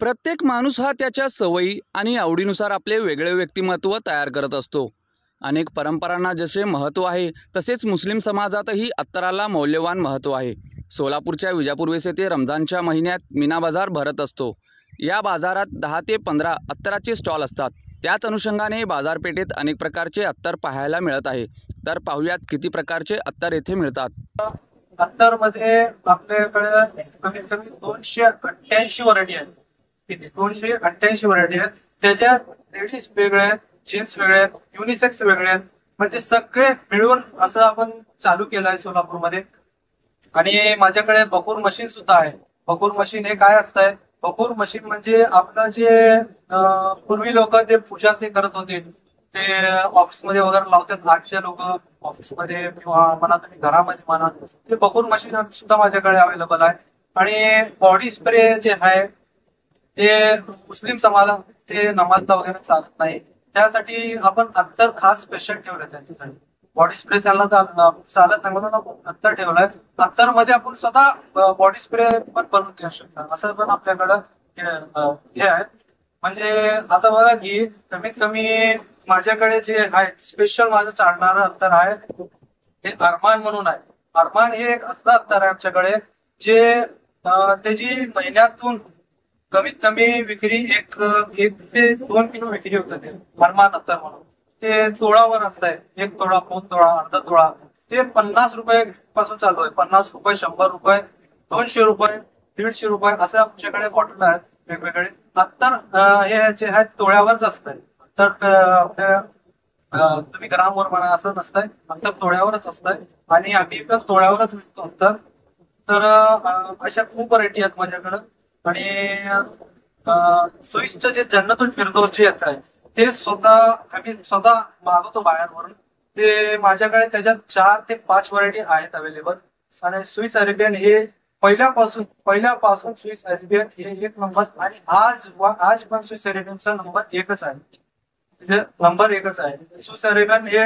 प्रत्येक माणूस हा त्याच्या सवयी आणि आवडीनुसार आपले वेगळे व्यक्तिमत्व तयार करत असतो. अनेक परंपरांना जसे महत्त्व आहे तसेच मुस्लिम समाजातही अत्तराला मौल्यवान महत्त्व आहे. सोलापूरच्या विजापूर येथे रमजानच्या महिन्यात मीना बाजार भरत असतो. या बाजारात दहा ते पंधरा अत्तराचे स्टॉल असतात. त्याच अनुषंगाने बाजारपेठेत अनेक प्रकारचे अत्तर पाहायला मिळत आहे. तर पाहुयात किती प्रकारचे अत्तर येथे मिळतात. अत्तरमध्ये आपल्याकडे कमीत कमी दोनशे अठ्ठ्याऐंशी व्हरायटी आहेत किती? दोनशे अठ्ठ्याऐंशी व्हरायटी आहेत. त्याच्यात लेडीज वेगळे आहेत जेंट्स वेगळे आहेत युनिसेक्स वेगळे आहेत म्हणजे सगळे मिळून असं आपण चालू केलं आहे सोलापूरमध्ये. आणि माझ्याकडे बकूर मशीन सुद्धा आहे. बकूर मशीन हे काय असतंय? बकूर मशीन म्हणजे आपलं जे पूर्वी लोक ते पूजा ते करत होते ते ऑफिसमध्ये वगैरे लावतात. आठशे लोक ऑफिसमध्ये किंवा म्हणा तुम्ही घरामध्ये म्हणा. ते बकूर मशीन सुद्धा माझ्याकडे अवेलेबल आहे. आणि बॉडी स्प्रे जे आहे ते मुस्लिम समाजाला ते नमाजला वगैरे चालत नाही. त्यासाठी आपण अत्तर खास स्पेशल ठेवलंय त्यांच्यासाठी. बॉडी स्प्रे चालला चालत नाही म्हणून आपण अत्तर ठेवलाय. अत्तरमध्ये आपण स्वतः बॉडी स्प्रे पण बनवून घेऊ शकतो. असं पण आपल्याकडं हे आहे. म्हणजे आता बघा की कमीत कमी माझ्याकडे जे आहे स्पेशल माझं चालणारं अंतर आहे हे अरमान म्हणून आहे. अरमान हे एक असं अंतर आहे आमच्याकडे जे त्याची महिन्यातून कमीत कमी विक्री एक एक ते दोन किलो विक्री होतं ते अरमान अत्तर म्हणून. ते तोळावर असतंय. एक तोळा दोन तोळा अर्धा तोळा. ते पन्नास रुपये पासून चालू आहे. पन्नास रुपये शंभर रुपये दोनशे रुपये दीडशे रुपये असं आमच्याकडे बॉटल आहेत. वेगवेगळे. अत्तर हे जे आहेत तोळ्यावरच आहे तर आपल्या तुम्ही ग्रामवर म्हणा असं नसतंय. अंतर तोळ्यावरच असतंय. आणि आम्ही पण तोळ्यावरच विकतो. अंतर तर अशा खूप व्हरायटी आहेत माझ्याकडं. आणि सुईसचं जे जन्नतून फिरदोसचे येत आहे ते स्वतः आम्ही स्वतः मागवतो बाहेरवरून ते माझ्याकडे त्याच्यात चार ते पाच व्हरायटी आहेत अवेलेबल. आणि स्विस अरेबियन हे पहिल्यापासून पहिल्यापासून स्विस अरेबियन हे एक नंबर आणि आज आज पण स्विस अरेबियनचा नंबर एकच आहे. म्हणजे नंबर एकच आहे. स्विस अरेबियन हे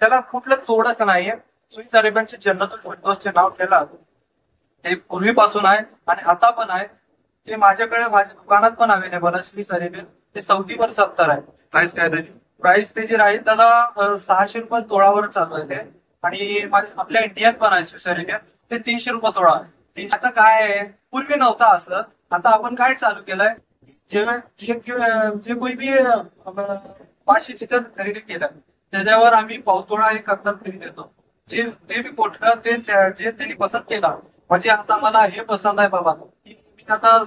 त्याला कुठलं तोडच नाहीये. स्विस अरेबियनचे जन्नतून फिरदोसचे नाव केलं. ते पूर्वीपासून आहे आणि आता पण आहे. ते माझ्याकडे माझ्या दुकानात पण अवेलेबल आहे. स्विस अरेबियन ते सौदीवर सत्तर आहे प्राइस काय त्याची प्राइस त्याची राहील दादा अं, सहाशे रुपये तोळावर चालू आहे ते. आणि आपल्या इंडियन पण आहे स्विस अरेबियन ते तीनशे रुपये तोळा तीनशे- आता काय आहे? पूर्वी नव्हता असं. आता आपण काय चालू केलंय? जे जे अं, पाचशे चिकन खरेदी केलं त्याच्यावर आम्ही पावतोळा एक अत्तर फ्री देतो. जे ते बी पोटलं ते जे त्यांनी पसंत केला म्हणजे आता मला हे पसंत आहे बाबा. की मी आता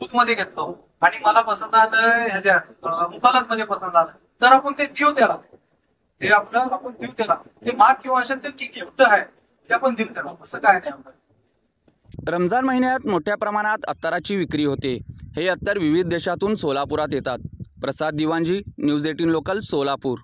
दूधमध्ये घेतलो. आणि मला पसंत आलं ह्याच्या मुखालाच म्हणजे पसंत आलं तर आपण ते देऊ त्याला. ते आपलं आपण देऊ त्याला. ते माग किंवा असेल ते गिफ्ट आहे ते आपण देऊ त्याला. असं काय नाही आपलं रमजान महिन्यात मोठ्या प्रमाणात अत्तराची विक्री होते. हे अत्तर विविध देशातून सोलापुरात येतात. Prasad Diwanji news eighteen local Solapur.